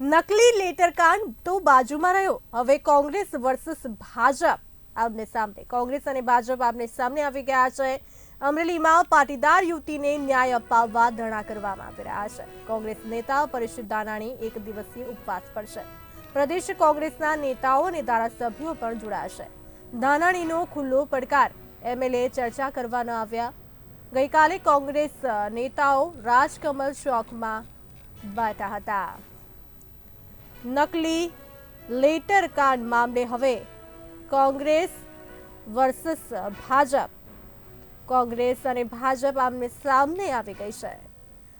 નકલી લેટર કાંડ તો બાજુમાં રહ્યો. હવે કોંગ્રેસ વર્સસ ભાજપ આમને સામે. કોંગ્રેસ અને ભાજપ આમને સામને આવી ગયા છે. અમરેલીમાં પાટીદાર યુવતીને ન્યાય અપાવવા ધરણા કરવામાં આવી રહ્યા છે. કોંગ્રેસ નેતા પરેશ દાનાણી એક દિવસીય ઉપવાસ પર છે. પ્રદેશ કોંગ્રેસના નેતાઓ અને ધારાસભ્યો પણ જોડાશે દાનાણીનો ખુલ્લો પડકાર. એમએલએ ચર્ચા કરવા ન આવ્યા. ગઈકાલે કોંગ્રેસ નેતાઓ રાજકમલ ચોકમાં બેઠા હતા. નકલી લેટર કાંડ મામલે હવે. કોંગ્રેસ વર્સસ ભાજપ. કોંગ્રેસ અને ભાજપ આમને સામને આવી ગઈ છે.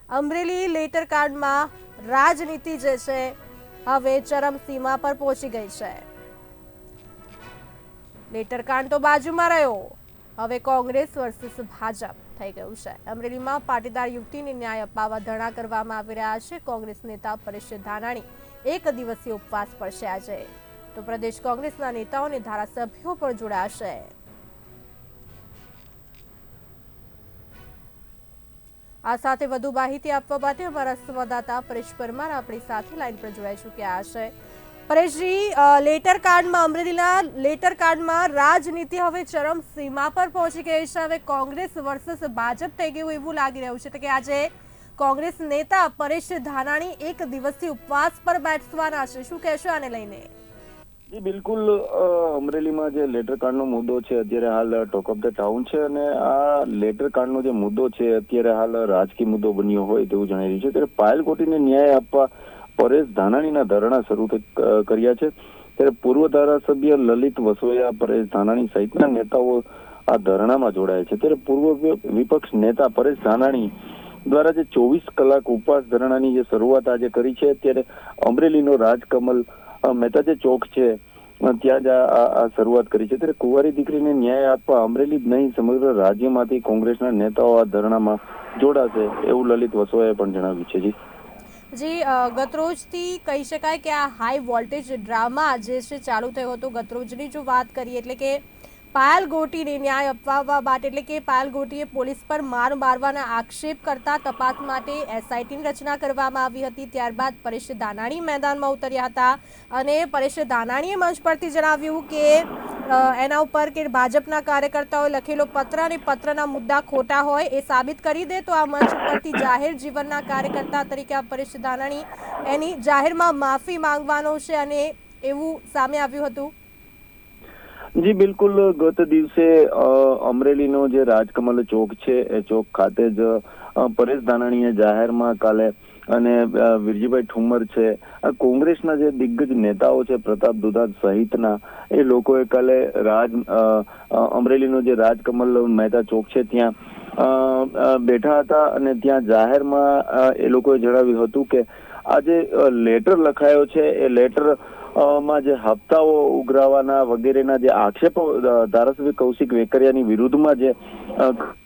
અમરેલી લેટર કાંડમાં રાજનીતિ જે છે, હવે ચરમસીમા પર પહોંચી ગઈ છે. લેટર કાંડ તો બાજુમાં રહ્યો. હવે કોંગ્રેસ વર્સિસ ભાજપ થઈ ગયું છે. અમરેલીમાં પાટીદાર યુવતીને ન્યાય અપાવવા ધરણા કરવામાં આવી રહ્યા છે. કોંગ્રેસ નેતા પરેશ ધાનાણી એક દિવસીય ઉપવાસ છે આજે. તો પ્રદેશ કોંગ્રેસના નેતાઓ અને ધારાસભ્યો પણ જોડાશે આ સાથે વધુ માહિતી આપવા માટે અમારા સંવાદદાતા પરેશ પરમાર આપણી સાથે લાઈન પર જોડાઈ ચૂક્યા છે. પરેશજી લેટર કાર્ડમાં અમરેલીના લેટર કાર્ડમાં રાજનીતિ હવે ચરમ સીમા પર પહોંચી ગઈ છે. હવે કોંગ્રેસ વર્સસ ભાજપ થઈ ગયું એવું લાગી રહ્યું છે. કે આજે કોંગ્રેસ નેતા પરેશ ધાનાણી એક દિવસથી ઉપવાસ પર બેસવાના છે. શું કહેશો આને લઈને? બિલકુલ અમરેલીમાં જે લેટર કાર્ડનો મુદ્દો છે, અત્યારે હાલ ટોક ઓફ ધ ટાઉન છે અને આ લેટર કાર્ડનો જે મુદ્દો છે, અત્યારે હાલ રાજકીય મુદ્દો બન્યો હોય તેવું જણાઈ રહ્યું છે. ત્યારે પાયલ કોટીને ન્યાય આપવા પરેશ ધાનાણીના ધરણા શરૂ કર્યા છે. ત્યારે પૂર્વ ધારાસભ્ય લલિત વસોયા, પરેશ ધાનાણી સહિતના નેતાઓ આ ધરણામાં જોડાયા છે. ત્યારે પૂર્વ વિપક્ષ નેતા પરેશ ધાનાણી દ્વારા જે ચોવીસ કલાક ઉપવાસ ધરણાની જે શરૂઆત આજે કરી છે ત્યારે અમરેલીનો રાજકમલ મહેતા જે ચોક છે ત્યાં જ આ શરૂઆત કરી છે. ત્યારે કુંવારી દીકરીને ન્યાય આપવા અમરેલી જ નહીં, સમગ્ર રાજ્યમાંથી કોંગ્રેસના નેતાઓ આ ધરણામાં જોડાશે એવું લલિત વસોયાએ પણ જણાવ્યું છે. જી. જી ગતરોજથી કહી શકાય કે આ હાઈ વોલ્ટેજ ડ્રામા જે છે, ચાલુ થયો હતો. ગતરોજની જો વાત કરીએ એટલે કે પાયલ ગોટીને ન્યાય અપાવવા માટે, એટલે કે પાયલ ગોટીએ પોલીસ પર માર મારવાના આક્ષેપ કરતા તપાસ માટે એસઆઈટીની રચના કરવામાં આવી હતી. ત્યારબાદ પરેશ દાનાણી મેદાનમાં ઉતર્યા હતા અને પરેશ દાનાણીએ મંચ પરથી જણાવ્યું કે એના ઉપર કે ભાજપના કાર્યકર્તાઓએ લખેલો પત્ર અને પત્રના મુદ્દા ખોટા હોય એ સાબિત કરી દે તો આ મંચ ઉપરથી જાહેર જીવનના કાર્યકર્તા તરીકે આ પરેશ દાનાણી એની જાહેરમાં માફી માંગવાનો છે અને એવું સામે આવ્યું હતું. જી, બિલકુલ. ગત દિવસે અમરેલીનો જે રાજકમલ ચોક છે, એ ચોક ખાતે જ પરેશ ધાનાણીએ જાહેરમાં કાલે અને વિરજીભાઈ ઠુમર છે, આ કોંગ્રેસના જે દિગ્ગજ નેતાઓ છે, પ્રતાપ દુધાત સહિતના, એ લોકોએ કાલે રાજ અમરેલીનો જે રાજકમલ મહેતા ચોક છે, ત્યાં બેઠા હતા અને ત્યાં જાહેરમાં એ લોકોએ જણાવ્યું હતું કે આ જે લેટર લખાયો છે, એ લેટરમાં જે હપ્તાઓ ઉઘરાવાના વગેરેના જે આક્ષેપો ધારાસભ્ય કૌશિક વેકરિયાની વિરુદ્ધમાં જે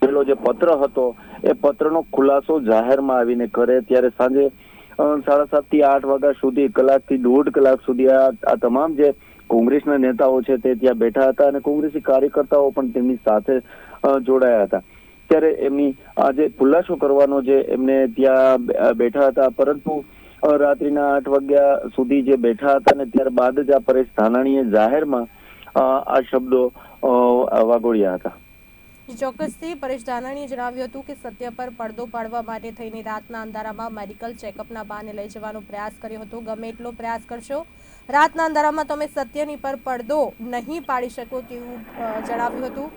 પેલો જે પત્ર હતો, એ પત્રનો ખુલાસો જાહેરમાં આવીને કરે ત્યારે સાંજે સાડા સાતથી આઠ વાગ્યા સુધી, કલાકથી દોઢ કલાક સુધી આ તમામ જે કોંગ્રેસના નેતાઓ છે તે ત્યાં બેઠા હતા અને કોંગ્રેસી કાર્યકર્તાઓ પણ તેમની સાથે જોડાયા હતા. ત્યારે એમની જે ખુલાસો કરવાનો જે એમને ત્યાં બેઠા હતા, પરંતુ રાત્રિના આઠ વાગ્યા સુધી જે બેઠા હતા ને ત્યારબાદ જ આ પરેશ ધાનાણીએ જાહેરમાં આ શબ્દો વાગોળ્યા હતા. ચોક્કસથી પરેશ ધાનાણીએ જણાવ્યું હતું કે સત્ય પર પડદો પાડવા માટે થઈને રાતના અંધારામાં મેડિકલ ચેકઅપના બહાને લઈ જવાનો પ્રયાસ કર્યો હતો. ગમે એટલો પ્રયાસ કરશો, રાતના અંધારામાં તમે સત્યની પર પડદો નહીં પાડી શકો તેવું જણાવ્યું હતું.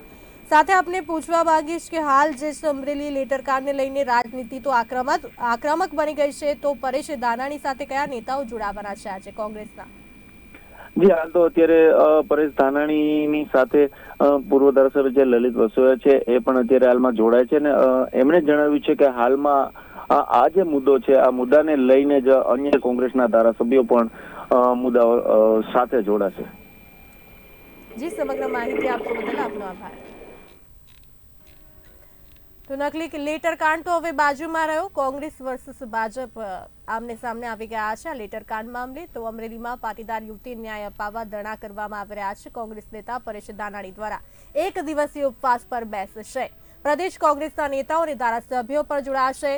સાથે આપને પૂછવા માંગીશ કે હાલ જે અમરેલી લેટરકારને લઈને રાજનીતિ તો આક્રમક આક્રમક બની ગઈ છે તો પરેશ દાનાણી સાથે કયા નેતાઓ જોડાવાના છે આજે કોંગ્રેસના? જી હાલ તો અત્યારે પરેશ ધાનાણીની સાથે પૂર્વ ધારાસભ્ય જે લલિત વસોયા છે એ પણ અત્યારે હાલમાં જોડાય છે અને એમણે જણાવ્યું છે કે હાલમાં આ જે મુદ્દો છે આ મુદ્દાને લઈને જ અન્ય કોંગ્રેસના ધારાસભ્યો પણ મુદ્દાઓ સાથે જોડાશે. જી સમગ્ર માહિતી આપવા બદલ આપનો આભાર. તો નકલી લેટર કાંડ તો હવે બાજુમાં રહ્યો. કોંગ્રેસ વર્સિસ ભાજપ આમને સામને આવી ગયા છે આ લેટર કાંડ મામલે. તો અમરેલીમાં પાટીદાર યુવતી ન્યાય અપાવવા ધરણા કરવામાં આવી રહ્યા છે કોંગ્રેસ નેતા પરેશ દાનાણી દ્વારા. એક દિવસીય ઉપવાસ પર બેસશે. પ્રદેશ કોંગ્રેસના નેતાઓ અને ધારાસભ્યો પણ જોડાશે.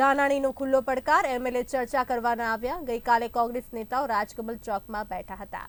ધાનાણીનો ખુલ્લો પડકાર. એમએલએ ચર્ચા કરવાના આવ્યા. ગઈકાલે કોંગ્રેસ નેતાઓ રાજકમલ ચોકમાં બેઠા હતા.